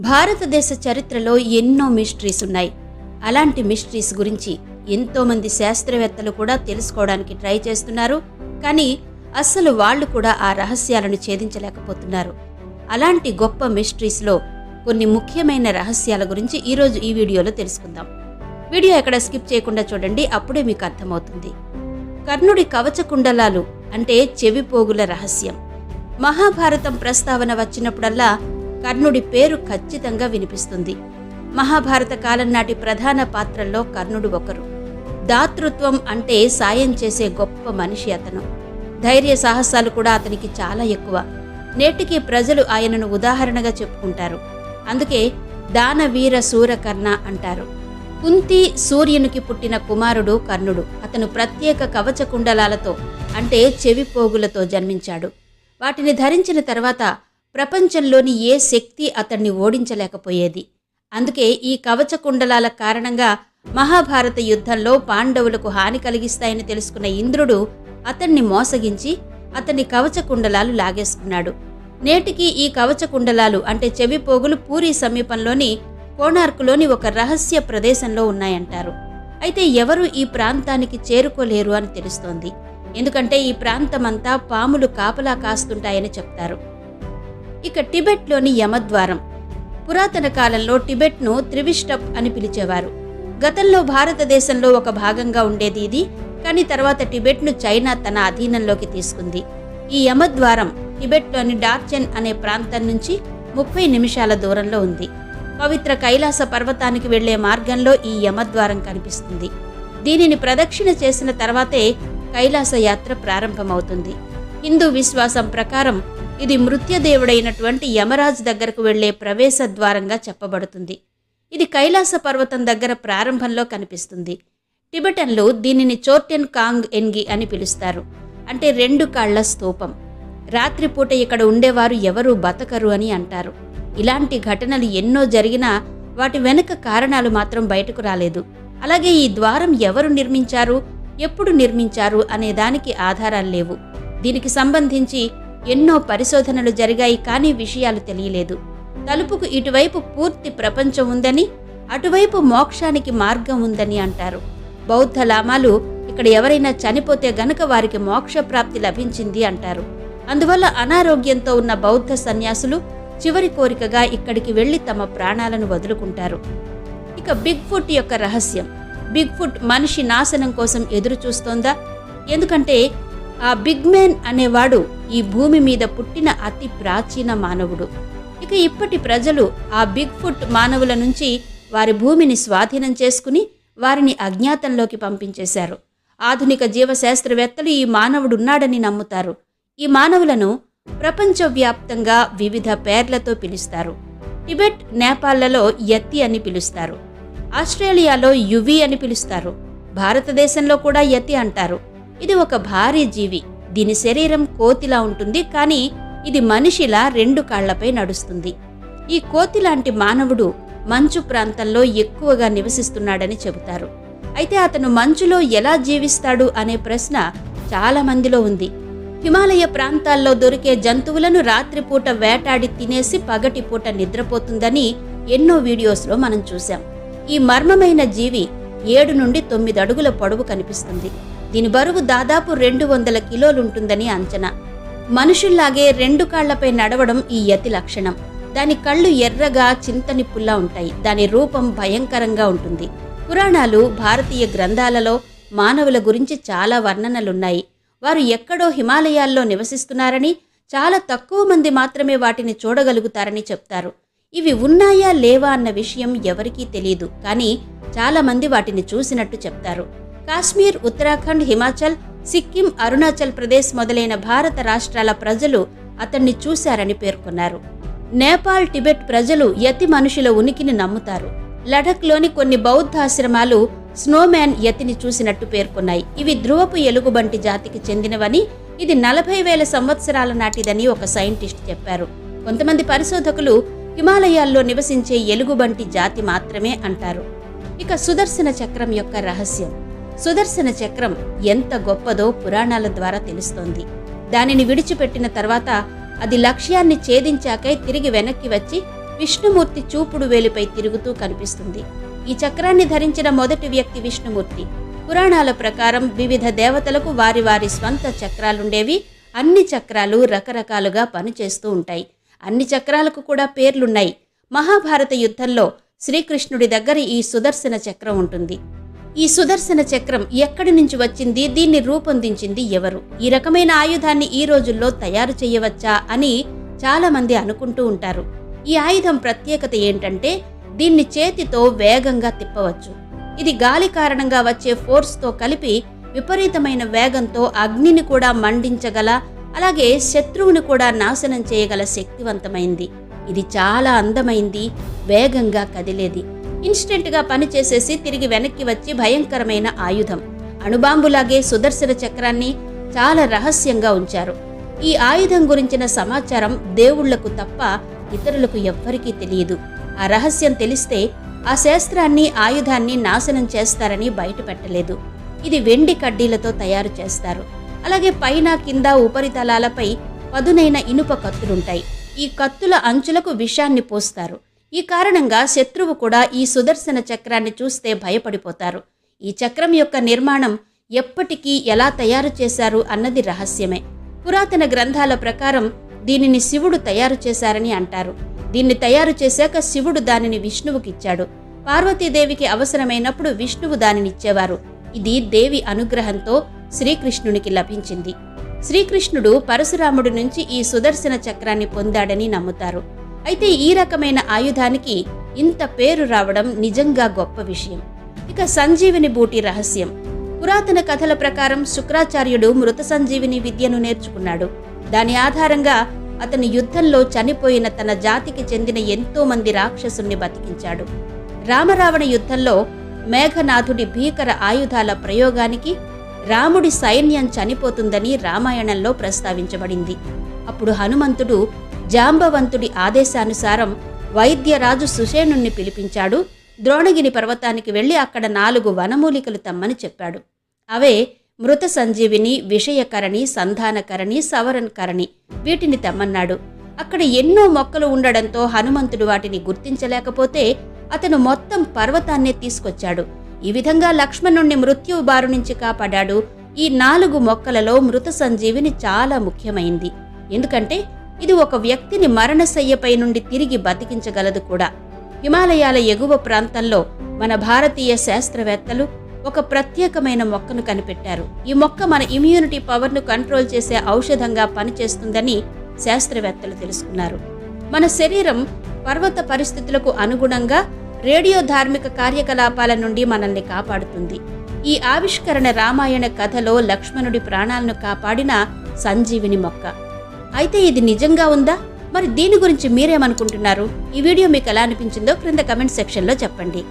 భారతదేశ చరిత్రలో ఎన్నో మిస్టరీస్ ఉన్నాయి. అలాంటి మిస్టరీస్ గురించి ఎంతోమంది శాస్త్రవేత్తలు కూడా తెలుసుకోవడానికి ట్రై చేస్తున్నారు. కానీ అస్సలు వాళ్ళు కూడా ఆ రహస్యాలను ఛేదించలేకపోతున్నారు. అలాంటి గొప్ప మిస్టరీస్లో కొన్ని ముఖ్యమైన రహస్యాల గురించి ఈరోజు ఈ వీడియోలో తెలుసుకుందాం. వీడియో ఎక్కడ స్కిప్ చేయకుండా చూడండి అప్పుడే మీకు అర్థమవుతుంది. కర్ణుడి కవచ కుండలాలు అంటే చెవిపోగుల రహస్యం. మహాభారతం ప్రస్తావన వచ్చినప్పుడల్లా కర్ణుడి పేరు ఖచ్చితంగా వినిపిస్తుంది. మహాభారత కాలం నాటి ప్రధాన పాత్రల్లో కర్ణుడు ఒకరు. దాతృత్వం అంటే సాయం చేసే గొప్ప మనిషి అతను. ధైర్య సాహసాలు కూడా అతనికి చాలా ఎక్కువ. నేటికి ప్రజలు ఆయనను ఉదాహరణగా చెప్పుకుంటారు. అందుకే దానవీర సూరకర్ణ అంటారు. కుంతి సూర్యునికి పుట్టిన కుమారుడు కర్ణుడు. అతను ప్రత్యేక కవచ కుండలాలతో అంటే చెవి పోగులతో జన్మించాడు. వాటిని ధరించిన తర్వాత ప్రపంచంలోని ఏ శక్తి అతన్ని ఓడించలేకపోయేది. అందుకే ఈ కవచ కుండలాల కారణంగా మహాభారత యుద్ధంలో పాండవులకు హాని కలిగిస్తాయని తెలుసుకున్న ఇంద్రుడు అతన్ని మోసగించి అతన్ని కవచ కుండలాలు లాగేసుకున్నాడు. నేటికి ఈ కవచ కుండలాలు అంటే చెవి పోగులు పూరి సమీపంలోని కోణార్కులోని ఒక రహస్య ప్రదేశంలో ఉన్నాయంటారు. అయితే ఎవరు ఈ ప్రాంతానికి చేరుకోలేరు అని తెలుస్తోంది. ఎందుకంటే ఈ ప్రాంతమంతా పాములు కాపలా కాస్తుంటాయని చెప్తారు. ఇక టిబెట్లోని యమద్వారం. పురాతన కాలంలో టిబెట్ను త్రివిష్టప్ అని పిలిచేవారు. గతంలో భారతదేశంలో ఒక భాగంగా ఉండేది ఇది కానీ తర్వాత టిబెట్ను చైనా తన అధీనంలోకి తీసుకుంది. ఈ యమద్వారం టిబెట్లోని డార్చెన్ అనే ప్రాంతం నుంచి ముప్పై నిమిషాల దూరంలో ఉంది. పవిత్ర కైలాస పర్వతానికి వెళ్ళే మార్గంలో ఈ యమద్వారం కనిపిస్తుంది. దీనిని ప్రదక్షిణ చేసిన తర్వాతే కైలాస యాత్ర ప్రారంభమవుతుంది. హిందూ విశ్వాసం ప్రకారం ఇది మృత్యదేవుడైనటువంటి యమరాజ్ దగ్గరకు వెళ్ళే ప్రవేశ ద్వారంగా చెప్పబడుతుంది. ఇది కైలాస పర్వతం దగ్గర ప్రారంభంలో కనిపిస్తుంది. టిబెటన్లు దీనిని చోర్టెన్ కాంగ్ ఎన్గి అని పిలుస్తారు. అంటే రెండు కాళ్ళ స్తూపం. రాత్రిపూట ఇక్కడ ఉండేవారు ఎవరూ బతకరు అని అంటారు. ఇలాంటి ఘటనలు ఎన్నో జరిగినా వాటి వెనుక కారణాలు మాత్రం బయటకు రాలేదు. అలాగే ఈ ద్వారం ఎవరు నిర్మించారు ఎప్పుడు నిర్మించారు అనే దానికి ఆధారాలు లేవు. దీనికి సంబంధించి ఎన్నో పరిశోధనలు జరిగాయి కానీ విషయాలు తెలియలేదు. తలుపుకు ఇటువైపు పూర్తి ప్రపంచం ఉందని అటువైపు మోక్షానికి మార్గం ఉందని అంటారు. బౌద్ధ లామాలు ఇక్కడ ఎవరైనా చనిపోతే గనక వారికి మోక్ష ప్రాప్తి లభించింది అంటారు. అందువల్ల అనారోగ్యంతో ఉన్న బౌద్ధ సన్యాసులు చివరి కోరికగా ఇక్కడికి వెళ్ళి తమ ప్రాణాలను వదులుకుంటారు. ఇక బిగ్ ఫుట్ యొక్క రహస్యం. బిగ్ ఫుట్ మనిషి నాశనం కోసం ఎదురు చూస్తోందా ఎందుకంటే ఆ బిగ్ మ్యాన్ అనేవాడు ఈ భూమి మీద పుట్టిన అతి ప్రాచీన మానవుడు. ఇక ఇప్పటి ప్రజలు ఆ బిగ్ ఫుట్ మానవుల నుంచి వారి భూమిని స్వాధీనం చేసుకుని వారిని అజ్ఞాతంలోకి పంపించేశారు. ఆధునిక జీవశాస్త్రవేత్తలు ఈ మానవుడున్నాడని నమ్ముతారు. ఈ మానవులను ప్రపంచవ్యాప్తంగా వివిధ పేర్లతో పిలుస్తారు. టిబెట్ నేపాళ్ళలో యత్తి అని పిలుస్తారు. ఆస్ట్రేలియాలో యువి అని పిలుస్తారు. భారతదేశంలో కూడా యతి అంటారు. ఇది ఒక భారీ జీవి. దీని శరీరం కోతిలా ఉంటుంది కానీ ఇది మనిషిలా రెండు కాళ్ళపై నడుస్తుంది. ఈ కోతి లాంటి మానవుడు మంచు ప్రాంతంలో ఎక్కువగా నివసిస్తున్నాడని చెబుతారు. అయితే అతను మంచులో ఎలా జీవిస్తాడు అనే ప్రశ్న చాలా మందిలో ఉంది. హిమాలయ ప్రాంతాల్లో దొరికే జంతువులను రాత్రిపూట వేటాడి తినేసి పగటిపూట నిద్రపోతుందని ఎన్నో వీడియోస్లో మనం చూశాం. ఈ మర్మమైన జీవి ఏడు నుండి తొమ్మిది అడుగుల పొడవు కనిపిస్తుంది. దీని బరువు దాదాపు రెండు వందల కిలోలుంటుందని అంచనా. మనుషుల్లాగే రెండు కాళ్ళపై నడవడం ఈ యతి లక్షణం. దాని కళ్ళు ఎర్రగా చింతనిప్పుల్లా ఉంటాయి. దాని రూపం భయంకరంగా ఉంటుంది. పురాణాలు భారతీయ గ్రంథాలలో మానవుల గురించి చాలా వర్ణనలున్నాయి. వారు ఎక్కడో హిమాలయాల్లో నివసిస్తున్నారని చాలా తక్కువ మంది మాత్రమే వాటిని చూడగలుగుతారని చెప్తారు. ఇవి ఉన్నాయా లేవా అన్న విషయం ఎవరికీ తెలియదు కానీ చాలామంది వాటిని చూసినట్టు చెప్తారు. కాశ్మీర్ ఉత్తరాఖండ్ హిమాచల్ సిక్కిం అరుణాచల్ ప్రదేశ్ మొదలైన భారత రాష్ట్రాల ప్రజలు అతన్ని చూశారని పేర్కొన్నారు. నేపాల్ టిబెట్ ప్రజలు యతి మనుషుల ఉనికిని నమ్ముతారు. లడఖ్లోని కొన్ని బౌద్ధాశ్రమాలు స్నోమ్యాన్ యతిని చూసినట్టు పేర్కొన్నాయి. ఇవి ధ్రువపు ఎలుగుబంటి జాతికి చెందినవని ఇది నలభై వేల సంవత్సరాల నాటిదని ఒక సైంటిస్ట్ చెప్పారు. కొంతమంది పరిశోధకులు హిమాలయాల్లో నివసించే ఎలుగుబంటి జాతి మాత్రమే అంటారు. ఇక సుదర్శన చక్రం యొక్క రహస్యం. సుదర్శన చక్రం ఎంత గొప్పదో పురాణాల ద్వారా తెలుస్తోంది. దానిని విడిచిపెట్టిన తర్వాత అది లక్ష్యాన్ని ఛేదించాకై తిరిగి వెనక్కి వచ్చి విష్ణుమూర్తి చూపుడు వేలుపై తిరుగుతూ కనిపిస్తుంది. ఈ చక్రాన్ని ధరించిన మొదటి వ్యక్తి విష్ణుమూర్తి. పురాణాల ప్రకారం వివిధ దేవతలకు వారి వారి స్వంత చక్రాలుండేవి. అన్ని చక్రాలు రకరకాలుగా పనిచేస్తూ ఉంటాయి. అన్ని చక్రాలకు కూడా పేర్లున్నాయి. మహాభారత యుద్ధంలో శ్రీకృష్ణుడి దగ్గర ఈ సుదర్శన చక్రం ఉంటుంది. ఈ సుదర్శన చక్రం ఎక్కడి నుంచి వచ్చింది? దీన్ని రూపొందించింది ఎవరు? ఈ రకమైన ఆయుధాన్ని ఈ రోజుల్లో తయారు చేయవచ్చా అని చాలా మంది అనుకుంటూ ఉంటారు. ఈ ఆయుధం ప్రత్యేకత ఏంటంటే దీన్ని చేతితో వేగంగా తిప్పవచ్చు. ఇది గాలి కారణంగా వచ్చే ఫోర్స్తో కలిపి విపరీతమైన వేగంతో అగ్నిని కూడా మండించగల అలాగే శత్రువుని కూడా నాశనం చేయగల శక్తివంతమైంది. ఇది చాలా అందమైంది వేగంగా కదిలేది. ఇన్స్టెంట్గా పనిచేసేసి తిరిగి వెనక్కి వచ్చి భయంకరమైన ఆయుధం. అణుబాంబులాగే సుదర్శన చక్రాన్ని చాలా రహస్యంగా ఉంచారు. ఈ ఆయుధం గురించిన సమాచారం దేవుళ్ళకు తప్ప ఇతరులకు ఎవ్వరికీ తెలియదు. ఆ రహస్యం తెలిస్తే ఆ శాస్త్రాన్ని ఆయుధాన్ని నాశనం చేస్తారని బయటపెట్టలేదు. ఇది వెండి కడ్డీలతో తయారు చేస్తారు. అలాగే పైన కింద ఉపరితలాలపై పదునైన ఇనుప కత్తులుంటాయి. ఈ కత్తుల అంచులకు విషాన్ని పోస్తారు. ఈ కారణంగా శత్రువు కూడా ఈ సుదర్శన చక్రాన్ని చూస్తే భయపడిపోతారు. ఈ చక్రం యొక్క నిర్మాణం ఎప్పటికీ ఎలా తయారు చేశారు అన్నది రహస్యమే. పురాతన గ్రంథాల ప్రకారం దీనిని శివుడు తయారు చేశారని అంటారు. దీన్ని తయారు చేశాక శివుడు దానిని విష్ణువుకిచ్చాడు పార్వతీదేవికి అవసరమైనప్పుడు విష్ణువు దానినిచ్చేవారు. ఇది దేవి అనుగ్రహంతో శ్రీకృష్ణునికి లభించింది. శ్రీకృష్ణుడు పరశురాముడి నుంచి ఈ సుదర్శన చక్రాన్ని పొందాడని నమ్ముతారు. అయితే ఈ రకమైన ఆయుధానికి ఇంత పేరు రావడం నిజంగా గొప్ప విషయం. ఇక సంజీవిని బూటి రహస్యం. పురాతన కథల ప్రకారం శుక్రాచార్యుడు మృత సంజీవిని విద్యను నేర్చుకున్నాడు. దాని ఆధారంగా అతని యుద్ధంలో చనిపోయిన తన జాతికి చెందిన ఎంతో మంది రాక్షసుల్ని బతికించాడు. రామరావణ యుద్ధంలో మేఘనాథుడి భీకర ఆయుధాల ప్రయోగానికి రాముడి సైన్యం చనిపోతుందని రామాయణంలో ప్రస్తావించబడింది. అప్పుడు హనుమంతుడు జాంబవంతుడి ఆదేశానుసారం వైద్యరాజు సుషేణుణ్ణి పిలిపించాడు. ద్రోణగిరి పర్వతానికి వెళ్ళి అక్కడ నాలుగు వనమూలికలు తమ్మని చెప్పాడు. అవే మృత సంజీవిని విషయకరణి సంధానకరణి సవరణకరణి వీటిని తెమ్మన్నాడు. అక్కడ ఎన్నో మొక్కలు ఉండడంతో హనుమంతుడు వాటిని గుర్తించలేకపోతే అతను మొత్తం పర్వతాన్నే తీసుకొచ్చాడు. ఈ విధంగా లక్ష్మణుణ్ణి మృత్యువు బారు నుంచి కాపాడాడు. ఈ నాలుగు మొక్కలలో మృత సంజీవిని చాలా ముఖ్యమైంది. ఎందుకంటే ఇది ఒక వ్యక్తిని మరణశయ్యపై నుండి తిరిగి బతికించగలదు కూడా. హిమాలయాల ఎగువ ప్రాంతంలో మన భారతీయ శాస్త్రవేత్తలు ఒక ప్రత్యేకమైన మొక్కను కనిపెట్టారు. ఈ మొక్క మన ఇమ్యూనిటీ పవర్ను కంట్రోల్ చేసే ఔషధంగా పనిచేస్తుందని శాస్త్రవేత్తలు తెలుసుకున్నారు. మన శరీరం పర్వత పరిస్థితులకు అనుగుణంగా రేడియో ధార్మిక కార్యకలాపాల నుండి మనల్ని కాపాడుతుంది. ఈ ఆవిష్కరణ రామాయణ కథలో లక్ష్మణుడి ప్రాణాలను కాపాడిన సంజీవిని మొక్క. అయితే ఇది నిజంగా ఉందా? మరి దీని గురించి మీరేమనుకుంటున్నారు? ఈ వీడియో మీకు ఎలా అనిపించిందో క్రింద కమెంట్ సెక్షన్లో చెప్పండి.